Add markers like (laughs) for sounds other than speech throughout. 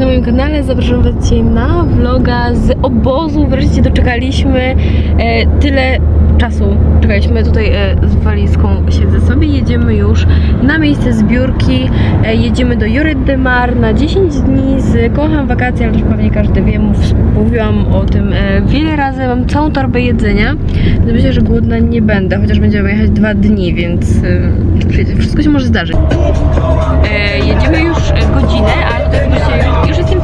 na moim kanale. Zapraszam Was dzisiaj na vloga z obozu. Wreszcie doczekaliśmy e, tyle czasu. Czekaliśmy tutaj e, z walizką, siedzę sobie. Jedziemy już na miejsce zbiórki. E, jedziemy do Juret de Mar na 10 dni z Kocham Wakacje, ale też pewnie każdy wie, mów, mówiłam o tym e, wiele razy. Mam całą torbę jedzenia. No myślę, że głodna nie będę, chociaż będziemy jechać dwa dni, więc e, wszystko się może zdarzyć. E, jedziemy już godzinę, ale tutaj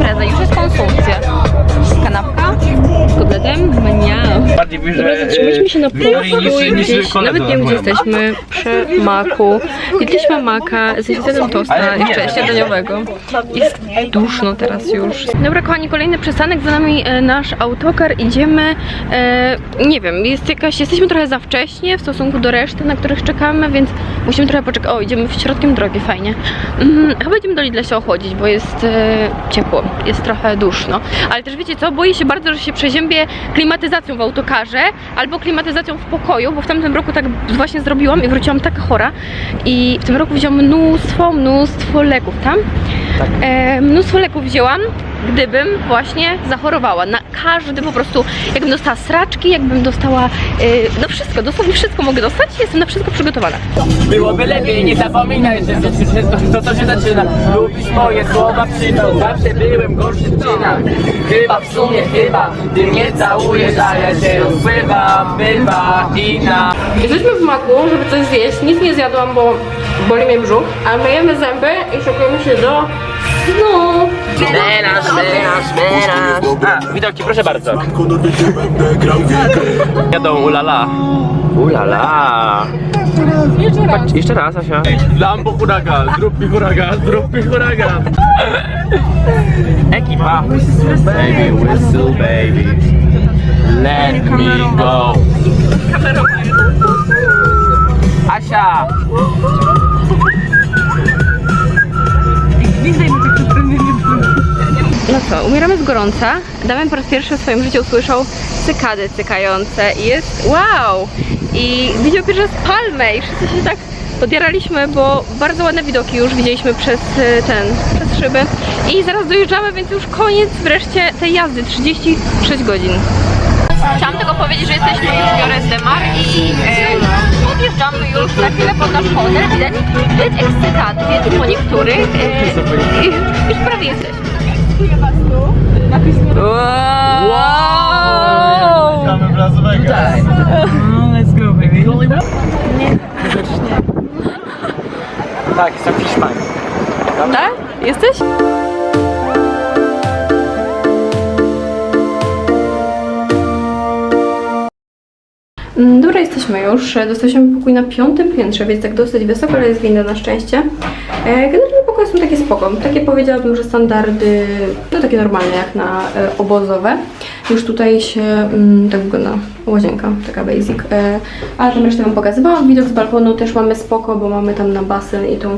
się na polsku, niż gdzieś, nawet nie wiem gdzie jesteśmy, przy maku. Jedliśmy maka z jedzoniem tosta, jeszcze śniadaniowego. Jest duszno teraz już. Dobra kochani, kolejny przystanek, za nami e, nasz autokar, idziemy, e, nie wiem, jest jakaś, jesteśmy trochę za wcześnie w stosunku do reszty, na których czekamy, więc musimy trochę poczekać. O, idziemy w środkiem drogi, fajnie. Mhm, chyba idziemy do Lidla się ochłodzić, bo jest e, ciepło, jest trochę duszno. Ale też wiecie co, boję się bardzo, że się przeziębię klimatyzacją w autokarze albo klimatyzacją w pokoju, bo w tamtym roku tak właśnie zrobiłam i wróciłam taka chora. I w tym roku wziąłam mnóstwo, mnóstwo leków tam. E, mnóstwo leków wzięłam, gdybym właśnie zachorowała. Na każdy po prostu, jakbym dostała sraczki, jakbym dostała, e, no wszystko, dosłownie wszystko mogę dostać, jestem na wszystko przygotowana. Byłoby lepiej, nie zapominaj, że to, to, to, to się zaczyna. Lubisz moje słowa, przytom zawsze byłem gorszy w czynach. Chyba w sumie, chyba, ty mnie całujesz, a ja się rozpływam, bywa inna. Jesteśmy w maku, żeby coś zjeść. Nic nie zjadłam, bo boli mnie brzuch, ale myjemy zęby i szykujemy się do snu. Menaż, menaż, menaż. A, widoki, proszę bardzo. Jadą ulala. Ulala. Patrz, jeszcze raz, Asia. Lambo huragan, zrób mi huragan, zrób mi huragan. Ekipa. Baby, whistle, baby. Let me go. Asia! No co, umieramy z gorąca. Damian po raz pierwszy w swoim życiu usłyszał cykady cykające i jest wow! I widział pierwszy raz palmę i wszyscy się tak podjaraliśmy, bo bardzo ładne widoki już widzieliśmy przez e, ten, przez szyby. I zaraz dojeżdżamy, więc już koniec wreszcie tej jazdy, 36 godzin. Chciałam tylko powiedzieć, że jesteśmy już w Jores de Mar i e, już za chwilę pod nasz hotel. Widać, widać ekscytację po niektórych. E, już prawie jesteśmy. Wow! Witamy w Las Vegas. Let's go, baby. Tak, jestem w Hiszpanii. Tak? Jesteś? Dobra, jesteśmy już. Dostaliśmy pokój na piątym piętrze, więc tak dosyć wysoko, ale jest winda na szczęście. E, Generalnie pokoje są takie spoko. Takie powiedziałabym, że standardy, no takie normalne jak na e, obozowe. Już tutaj się, mm, tak wygląda łazienka, taka basic. E, ale tam resztę Wam pokazywałam. Widok z balkonu też mamy spoko, bo mamy tam na basen i tą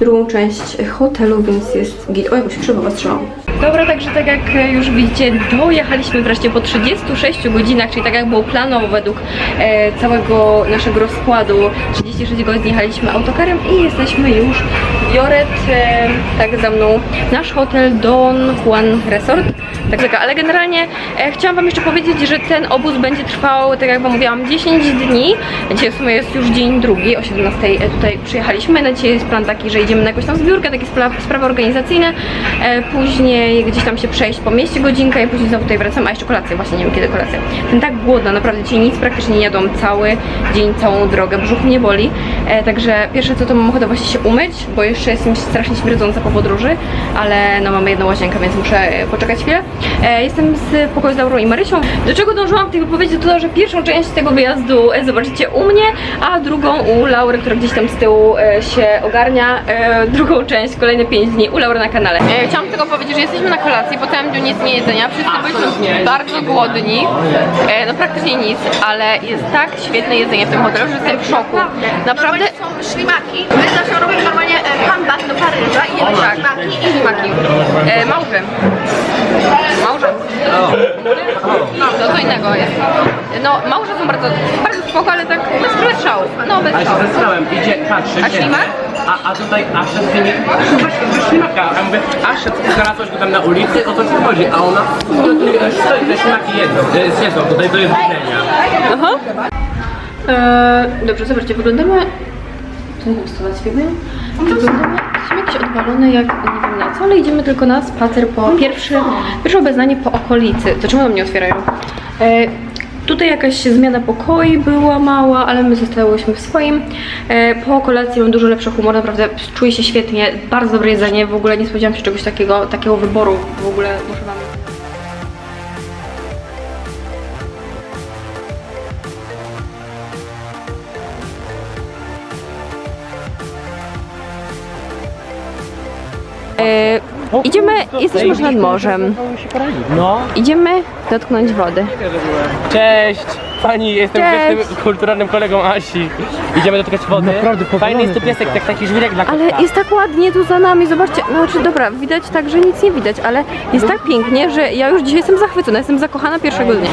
drugą część hotelu, więc jest git. O, jakoś krzywo was trzymam. Dobra, także tak jak już widzicie, dojechaliśmy wreszcie po 36 godzinach, czyli tak jak było planowo według e, całego naszego rozkładu. 36 godzin jechaliśmy autokarem i jesteśmy już w Joret, e, tak za mną, nasz hotel Don Juan Resort. Tak, tak, ale generalnie e, chciałam Wam jeszcze powiedzieć, że ten obóz będzie trwał, tak jak Wam mówiłam, 10 dni. Dzisiaj w sumie jest już dzień drugi, o 17 tutaj przyjechaliśmy. Na dzisiaj jest plan taki, że idziemy na jakąś tam zbiórkę, takie spra sprawy organizacyjne. E, później gdzieś tam się przejść po mieście godzinkę i później znowu tutaj wracam, a jeszcze kolację, właśnie nie wiem kiedy kolację. Jestem tak głodna, naprawdę dzisiaj nic praktycznie nie jadłam cały dzień, całą drogę, brzuch mnie boli. E, także pierwsze co to mam ochotę właśnie się umyć, bo jeszcze jestem strasznie śmierdząca po podróży, ale no mamy jedną łazienkę, więc muszę e, poczekać chwilę. E, jestem z pokoju z Laurą i Marysią. Do czego dążyłam w tej wypowiedzi? To to, że pierwszą część tego wyjazdu e, zobaczycie u mnie, a drugą u Laury, która gdzieś tam z tyłu e, się ogarnia. E, drugą część, kolejne 5 dni u Laury na kanale. E, chciałam tylko powiedzieć, że jesteśmy na kolacji, po całym dniu nic nie jedzenia. Wszyscy byliśmy bardzo głodni. E, no praktycznie nic, ale jest tak świetne jedzenie w tym hotelu, że jestem w szoku. Naprawdę są ślimaki. My zawsze robimy normalnie e, comeback do Paryża i jemy tak, ślimaki i ślimaki. E, małpy. Małże. No, to co innego jest. No, małże są bardzo, bardzo spoko, ale tak bez strzałów. No, bez Ale się zesrałem, idzie, patrzy, A siedzi. ślimak? A, a tutaj Asia z tymi, właśnie ze ślimaka, a mówię, Asia, ty znalazłaś go tam na ulicy, o co ci chodzi? A ona, no tu e, stoi, te ślimaki jedzą, e, tutaj to jest widzenia. Aha. E, dobrze, zobaczcie, wyglądamy... To nie wiem, stosować filmy. Wyglądamy, jak nie wiem na co, ale idziemy tylko na spacer po pierwszy, pierwsze obeznanie po okolicy. To czemu nam nie otwierają? E, tutaj jakaś zmiana pokoi była mała, ale my zostałyśmy w swoim. E, po kolacji mam dużo lepszy humor, naprawdę czuję się świetnie, bardzo dobre jedzenie, w ogóle nie spodziewałam się czegoś takiego, takiego wyboru w ogóle, muszę wam E, idziemy, jesteśmy już nad morzem. No. Idziemy dotknąć wody. Cześć! Pani, jestem Cześć. grzecznym, kulturalnym kolegą Asi. Idziemy dotykać wody. Naprawdę Fajny jest tu piesek, tak, taki żwirek dla Ale kotka. jest tak ładnie tu za nami, zobaczcie. No znaczy dobra, widać tak, że nic nie widać, ale jest tak pięknie, że ja już dzisiaj jestem zachwycona, jestem zakochana pierwszego dnia.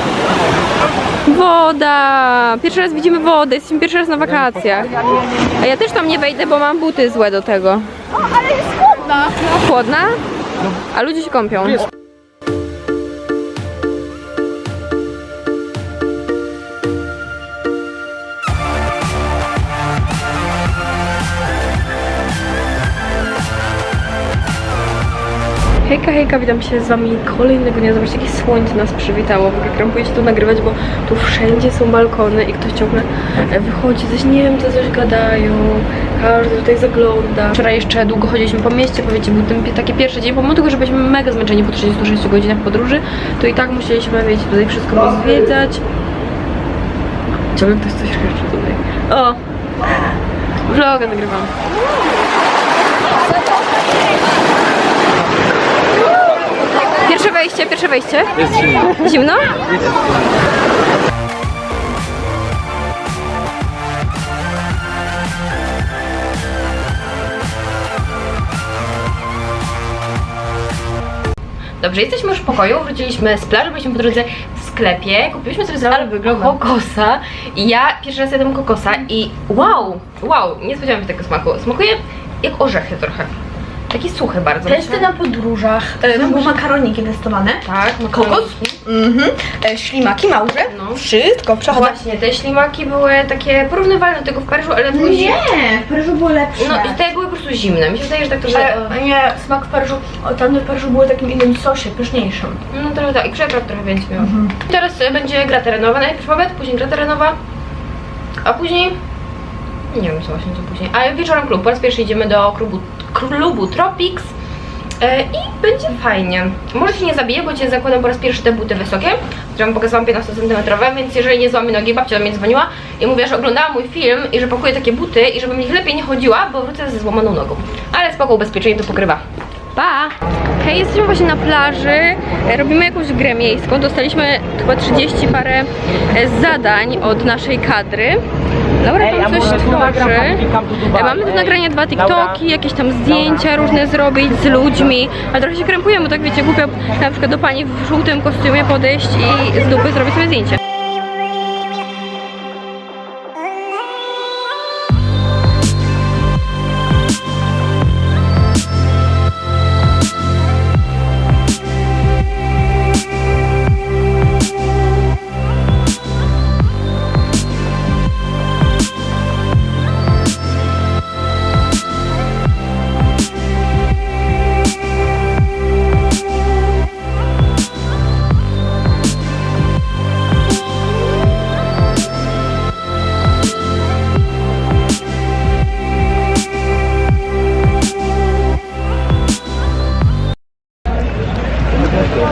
Woda! Pierwszy raz widzimy wodę, jesteśmy pierwszy raz na wakacjach. A ja też tam nie wejdę, bo mam buty złe do tego. Ale jest chłodna. Chłodna? A ludzie się kąpią. Hejka, hejka, witam się z wami kolejnego dnia. Zobaczcie, jakie słońce nas przywitało. W ogóle krępuję się tu nagrywać, bo tu wszędzie są balkony i ktoś ciągle e, wychodzi, coś nie wiem, co coś gadają. Każdy tutaj zagląda. Wczoraj jeszcze długo chodziliśmy po mieście, powiecie, był ten taki pierwszy dzień, pomimo tego, że byliśmy mega zmęczeni po 36 godzinach podróży, to i tak musieliśmy, wiecie, tutaj wszystko pozwiedzać. Ciągle ktoś coś krzyczy tutaj. O! Vloga nagrywam. Pierwsze wejście, pierwsze wejście. Jest zimno. Zimno? Dobrze, jesteśmy już w pokoju, wróciliśmy z plaży, byliśmy po drodze w sklepie, kupiliśmy sobie z kokosa i ja pierwszy raz jadłam kokosa i wow, wow, nie spodziewałam się tego smaku. Smakuje jak orzechy trochę. Taki suchy bardzo. Testy na podróżach. E, były makaroniki testowane. Tak, Kokos? Mhm. E, ślimaki, małże. No. Wszystko. Przechodzę. Właśnie, te ślimaki były takie porównywalne do tego w Paryżu, ale były zimne. Nie, w Paryżu było lepsze. No i te były po prostu zimne. Mi się wydaje, że tak trochę... E, nie, smak w Paryżu, o, tamte w Paryżu było takim innym sosie, pyszniejszym. No trochę tak, i przypraw trochę więcej miało. Teraz e, będzie gra terenowa, najpierw obiad, później gra terenowa, a później... Nie wiem co właśnie co później. A wieczorem klub, po raz pierwszy idziemy do klubu, klubu Tropics e, i będzie fajnie. Może się nie zabiję, bo cię zakładam po raz pierwszy te buty wysokie, które wam pokazałam 15 cm, więc jeżeli nie złamię nogi, babcia do mnie dzwoniła i mówiła, że oglądała mój film i że pakuję takie buty i żebym ich lepiej nie chodziła, bo wrócę ze złamaną nogą. Ale spoko, ubezpieczenie to pokrywa. Pa! Hej, jesteśmy właśnie na plaży, e, robimy jakąś grę miejską, dostaliśmy chyba 30 parę e, zadań od naszej kadry. Laura Ej, tam coś tworzy. Mamy do nagrania dwa? TikToki, jakieś tam zdjęcia różne zrobić z ludźmi, ale trochę się krępujemy, tak wiecie, głupio na przykład do pani w żółtym kostiumie podejść i z dupy zrobić sobie zdjęcie.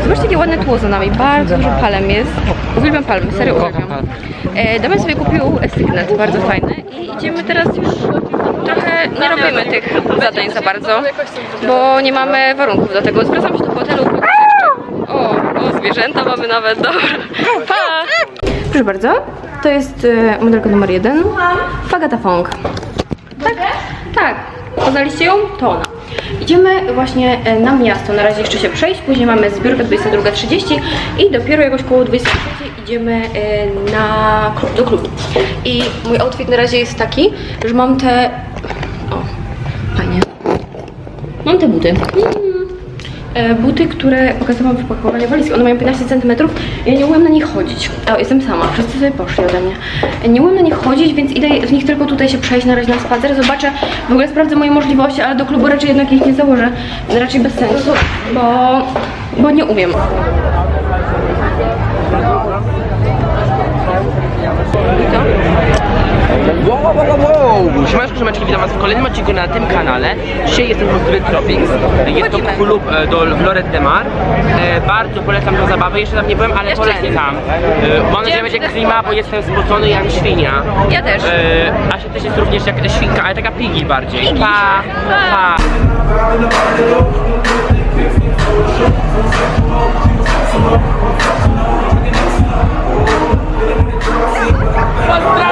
Zobaczcie, jakie ładne tło za nami. Bardzo dużo palem jest. Uwielbiam palmy, serio uwielbiam. E, Damian sobie kupił sygnet, bardzo fajny. I idziemy teraz już trochę, nie robimy tych zadań za bardzo, bo nie mamy warunków do tego. Zwracam się do hotelu. O, o, zwierzęta mamy nawet, dobra. Pa! Proszę bardzo, to jest e, modelka numer jeden. Fagata Fong. Tak, tak. Poznaliście ją? To ona. Idziemy właśnie e, na miasto, na razie jeszcze się przejść, później mamy zbiórkę 22.30 i dopiero jakoś koło 23 idziemy e, na, do klubu. I mój outfit na razie jest taki, że mam te... O, fajnie. Mam te buty. E, Buty, które pokazałam w pakowaniu walizki. One mają 15 cm. Ja nie umiem na nich chodzić. O, jestem sama. Wszyscy sobie poszli ode mnie. Nie umiem na nich chodzić, więc idę w nich tylko tutaj się przejść na razie na spacer. Zobaczę, w ogóle sprawdzę moje możliwości, ale do klubu raczej jednak ich nie założę. Raczej bez sensu, bo, bo nie umiem. I co? Wow, wow, wow, wow! Siemaneczko, Szymeczki, witam was w kolejnym odcinku na tym kanale. Dzisiaj jestem w Street Tropics. Jest to klub e, do Floret de Mar. E, bardzo polecam tę zabawę, jeszcze tam nie byłem, ale Jeszcze polecam. E, mam nadzieję, że będzie klima, bo jestem spocony jak świnia. Ja też. E, Asia też jest również jak świnka, ale taka pigi bardziej. Piggy. Pa, pa. Pozdrawiam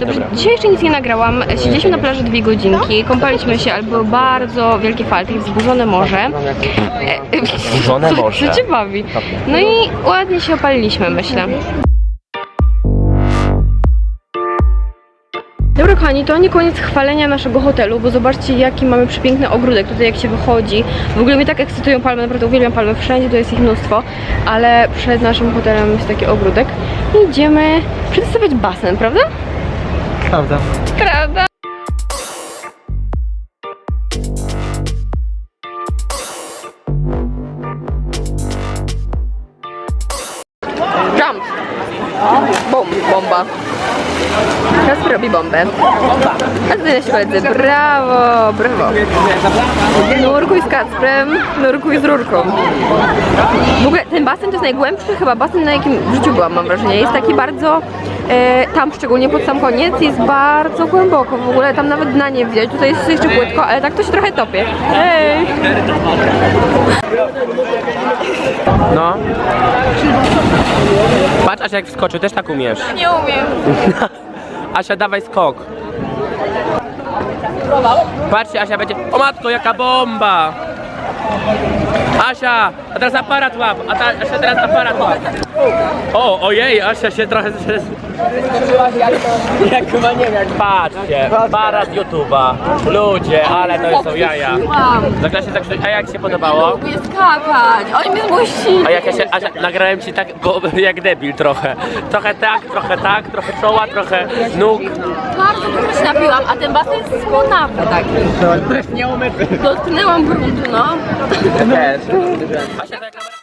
Dobrze, dzisiaj jeszcze nic nie nagrałam. Siedzieliśmy na plaży dwie godzinki, kąpaliśmy się, ale były bardzo wielkie fale, takie wzburzone morze. Wzburzone (laughs) co- morze. Co cię bawi? No i ładnie się opaliliśmy, myślę. Dobra kochani, to nie koniec chwalenia naszego hotelu, bo zobaczcie jaki mamy przepiękny ogródek tutaj jak się wychodzi. W ogóle mnie tak ekscytują palmy, naprawdę uwielbiam palmy, wszędzie tu jest ich mnóstwo, ale przed naszym hotelem jest taki ogródek i idziemy przetestować basen, prawda? Prawda. Prawda? Bombę. A tutaj nasi koledzy, brawo, brawo. Nurkuj z Kacprem, nurkuj z rurką. W ogóle ten basen to jest najgłębszy chyba basen, na jakim w życiu byłam, mam wrażenie. Jest taki bardzo, e, tam szczególnie pod sam koniec, jest bardzo głęboko. W ogóle tam nawet dna nie widać. Tutaj jest jeszcze płytko, ale tak to się trochę topie. Hej! No. Patrz Asia jak wskoczył, też tak umiesz. Nie umiem. (laughs) Asia, dawaj skok. Patrzcie, Asia będzie. O matko, jaka bomba! Asia, a teraz aparat łap, a ta, Asia teraz aparat łap. O, ojej, Asia się trochę... (laughs) Jak chyba nie wiem, patrzcie, para z YouTube'a. Ludzie, ale to są jaja. Zagra się tak, a jak się podobało? Lubię skakać. Oni mnie zmusi. A jak ja się, Asia, nagrałem ci tak go, (laughs) jak debil trochę. Trochę tak, trochę tak, trochę czoła, trochę nóg. Bardzo dużo się napiłam, a ten basen jest słonawy taki. Nie umyty. Dotknęłam gruntu, no. Też. Asia, to jak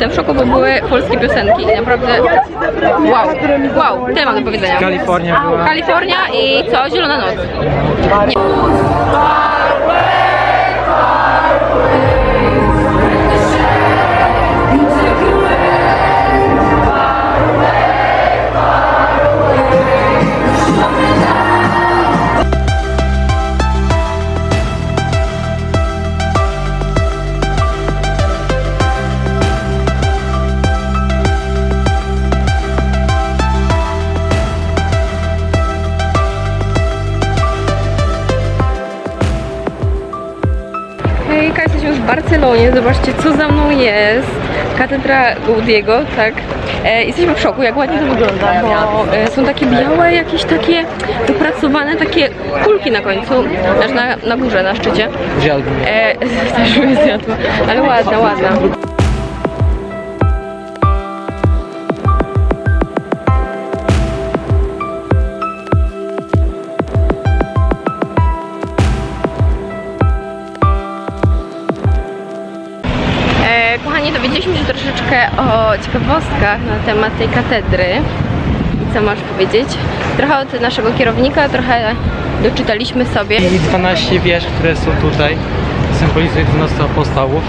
jestem w szoku, bo były polskie piosenki i naprawdę wow, wow, tyle mam do powiedzenia. Kalifornia była. Kalifornia i co? Zielona noc. Nie. Zobaczcie, co za mną jest. Katedra Gaudiego, tak. E, jesteśmy w szoku, jak ładnie to wygląda, bo e, są takie białe, jakieś takie dopracowane, takie kulki na końcu, aż na, na górze, na szczycie. E, (laughs) też bym zjadła, ale ładna, ładna. O ciekawostkach na temat tej katedry. Co możesz powiedzieć? Trochę od naszego kierownika, trochę doczytaliśmy sobie. I 12 wież, które są tutaj, symbolizuje 12 apostołów.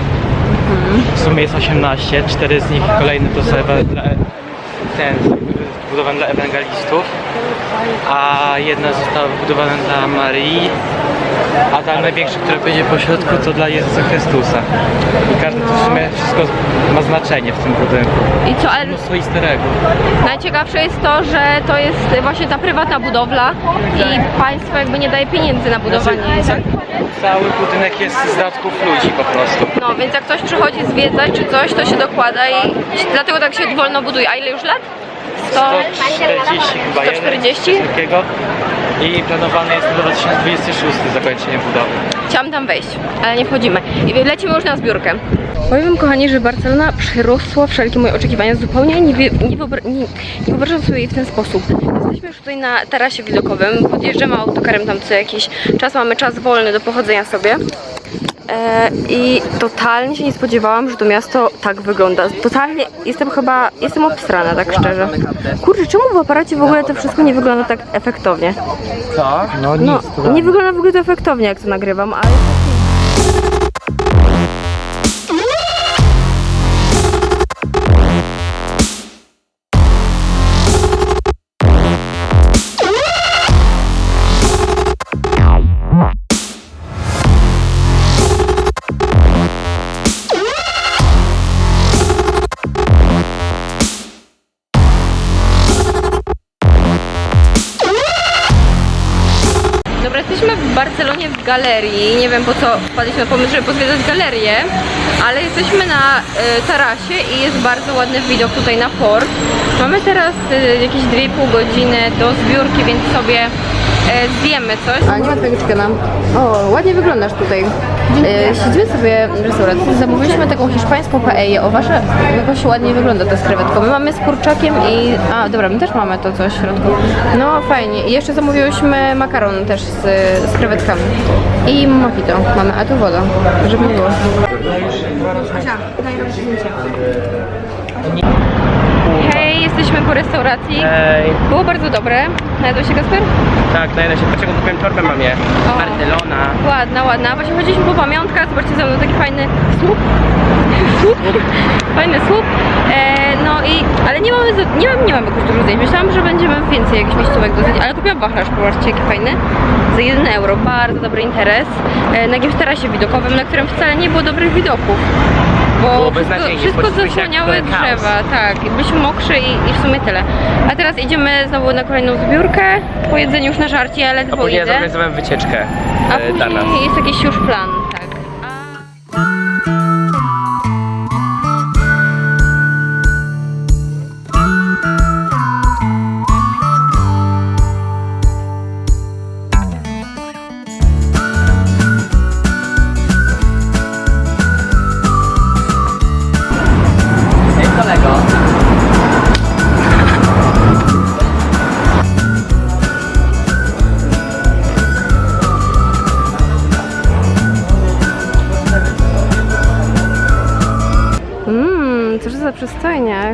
W sumie jest 18, 4 z nich kolejne to są dla, ten, zbudowane dla ewangelistów, a jedna została wybudowana dla Marii, a ta największa, która będzie po środku, to dla Jezusa Chrystusa. I każde to w sumie wszystko ma znaczenie w tym budynku. I co, ale Mnóstwo easter eggów. najciekawsze jest to, że to jest właśnie ta prywatna budowla i państwo jakby nie daje pieniędzy na budowanie jej, tak? Cały budynek jest z datków ludzi po prostu. No, więc jak ktoś przychodzi zwiedzać czy coś, to się dokłada i dlatego tak się wolno buduje. A ile już lat? 100? 140 chyba 140? jeden, coś takiego. I planowane jest na 2026 zakończenie budowy. Chciałam tam wejść, ale nie wchodzimy. I lecimy już na zbiórkę. Powiem wam, kochani, że Barcelona przerosła wszelkie moje oczekiwania. Zupełnie nie, wie, nie, wyobra- nie, nie wyobrażam sobie jej w ten sposób. Jesteśmy już tutaj na tarasie widokowym. Podjeżdżamy autokarem tam co jakiś czas. Mamy czas wolny do pochodzenia sobie. E, I totalnie się nie spodziewałam, że to miasto tak wygląda. Totalnie jestem chyba, jestem obstrana, tak szczerze. Kurczę, czemu w aparacie w ogóle to wszystko nie wygląda tak efektownie? Co? No nic. No, to nie wygląda w ogóle to efektownie, jak to nagrywam, ale... Barcelonie w galerii. Nie wiem po co wpadliśmy na pomysł, żeby pozwiedzać galerię, ale jesteśmy na e, tarasie i jest bardzo ładny widok tutaj na port. Mamy teraz e, jakieś 2,5 godziny do zbiórki, więc sobie e, zjemy coś. A nie ma twojego chickena. O, ładnie wyglądasz tutaj. E, siedzimy sobie w restauracji, zamówiliśmy taką hiszpańską paellę. O, wasza jakoś ładnie wygląda ta z krewetką. My mamy z kurczakiem i... A, dobra, my też mamy to coś w środku. No, fajnie. I jeszcze zamówiłyśmy makaron też z, z krewetkami. I mojito mamy, a tu woda, żeby było. Hej, jesteśmy po restauracji. Ej, Było bardzo dobre. Najadłeś się Kasper? tak, na jedno się dlaczego kupiłem torbę mamie. O. Barcelona. Ładna, ładna. Właśnie chodziliśmy po pamiątkach, zobaczcie za mną taki fajny słup. (laughs) słup? Fajny słup. E, no i, ale nie mamy, nie mam, nie mam jakoś dużo zdjęć. Myślałam, że będziemy więcej jakichś miejscówek do zdjęć, ale kupiłam wachlarz, popatrzcie jaki fajny. Za 1 euro, bardzo dobry interes. E, na jakimś tarasie widokowym, na którym wcale nie było dobrych widoków. Bo wszystko, wszystko zasłaniały drzewa, tak. Byliśmy mokrzy i, i w sumie tyle. A teraz idziemy znowu na kolejną zbiórkę. Po jedzeniu już na żarcie, ale A ledwo później idę. zorganizowałem wycieczkę A e, dla nas. później jest jakiś już plan,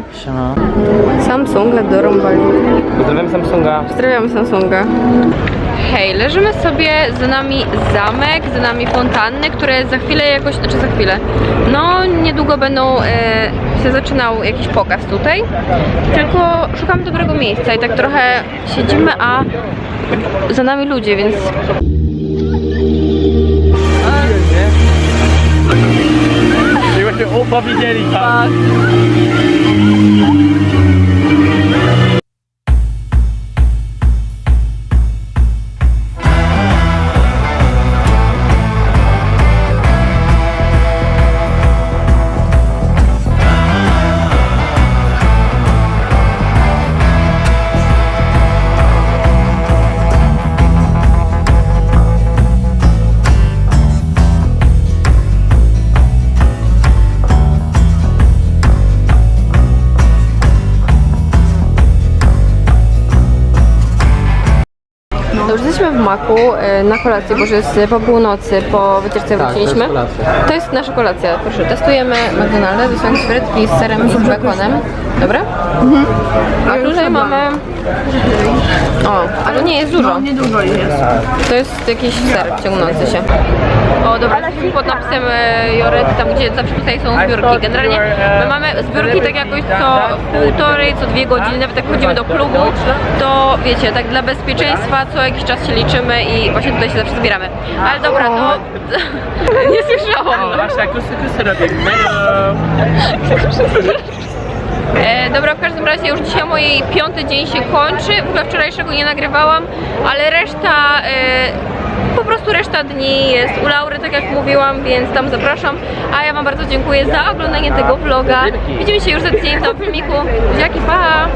przystojnie. Siema. Samsung do rąbali. Pozdrawiam Samsunga. Pozdrawiam Samsunga. Hej, leżymy sobie, za nami zamek, za nami fontanny, które za chwilę jakoś, znaczy za chwilę, no niedługo będą e, się zaczynał jakiś pokaz tutaj, tylko szukamy dobrego miejsca i tak trochę siedzimy, a za nami ludzie, więc I właśnie opowiedzieli tam. Tak. E, na kolację, bo już jest po północy, po wycieczce wróciliśmy. To jest nasza kolacja. Proszę, testujemy McDonalda, wysłanki frytki z serem i z bekonem. Dobra? A tutaj mamy... O, a to nie jest dużo. Nie dużo ich jest. To jest jakiś ser ciągnący się. O, dobra, jesteśmy pod napisem e, Joret, tam gdzie zawsze tutaj są zbiórki. Generalnie my mamy zbiórki tak jakoś co półtorej, co dwie godziny, nawet jak chodzimy do klubu, to wiecie, tak dla bezpieczeństwa co jakiś czas się liczymy i właśnie tutaj się zawsze zbieramy. Ale dobra, to... (laughs) Nie słyszałam. Właśnie, kusy, kusy robię. E, dobra, w każdym razie już dzisiaj mojej piąty dzień się kończy. W ogóle wczorajszego nie nagrywałam, ale reszta, e, po prostu reszta dni jest u Laury, tak jak mówiłam, więc tam zapraszam. A ja Wam bardzo dziękuję za oglądanie tego vloga. Widzimy się już za tydzień w filmiku. Dzięki, pa!